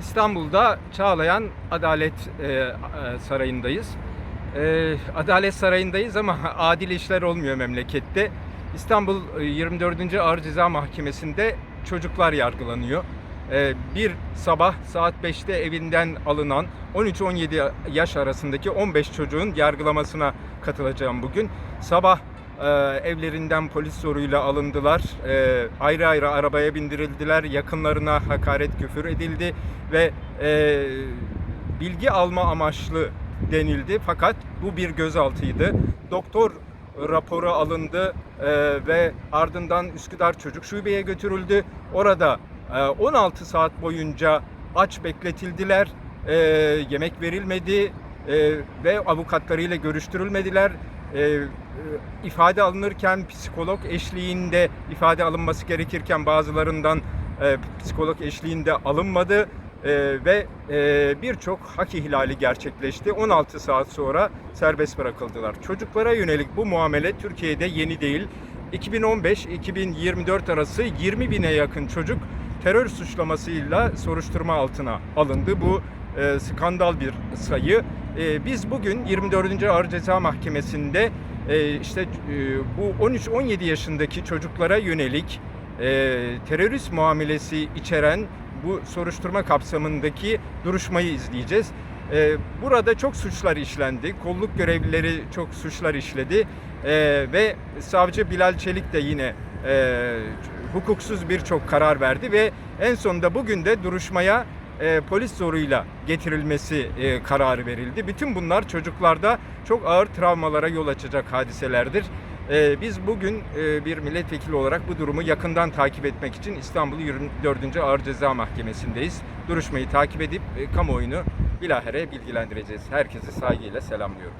İstanbul'da Çağlayan Adalet e, e, Sarayı'ndayız. E, Adalet Sarayı'ndayız ama adil işler olmuyor memlekette. İstanbul e, 24. Ağır Ceza Mahkemesi'nde çocuklar yargılanıyor. E, bir sabah saat 5'te evinden alınan 13-17 yaş arasındaki 15 çocuğun yargılamasına katılacağım bugün. Sabah e, evlerinden polis zoruyla alındılar. E, ayrı ayrı arabaya bindirildiler. Yakınlarına hakaret küfür edildi ve e, bilgi alma amaçlı denildi. Fakat bu bir gözaltıydı. Doktor raporu alındı e, ve ardından Üsküdar Çocuk Şube'ye götürüldü. Orada e, 16 saat boyunca aç bekletildiler. E, yemek verilmedi e, ve avukatlarıyla görüştürülmediler. E, e, ifade alınırken psikolog eşliğinde ifade alınması gerekirken bazılarından e, psikolog eşliğinde alınmadı E, ve e, birçok hak ihlali gerçekleşti. 16 saat sonra serbest bırakıldılar. Çocuklara yönelik bu muamele Türkiye'de yeni değil. 2015-2024 arası 20 bine yakın çocuk terör suçlamasıyla soruşturma altına alındı. Bu e, skandal bir sayı. E, biz bugün 24. Ağır Ceza Mahkemesi'nde e, işte e, bu 13-17 yaşındaki çocuklara yönelik e, terörist muamelesi içeren bu soruşturma kapsamındaki duruşmayı izleyeceğiz. E, burada çok suçlar işlendi. Kolluk görevlileri çok suçlar işledi. E, ve savcı Bilal Çelik de yine e, hukuksuz birçok karar verdi ve en sonunda bugün de duruşmaya e, polis zoruyla getirilmesi e, kararı verildi. Bütün bunlar çocuklarda çok ağır travmalara yol açacak hadiselerdir. E, biz bugün e, bir milletvekili olarak bu durumu yakından takip etmek için İstanbul 24. Ağır Ceza Mahkemesi'ndeyiz. Duruşmayı takip edip e, kamuoyunu bilahare bilgilendireceğiz. Herkesi saygıyla selamlıyorum.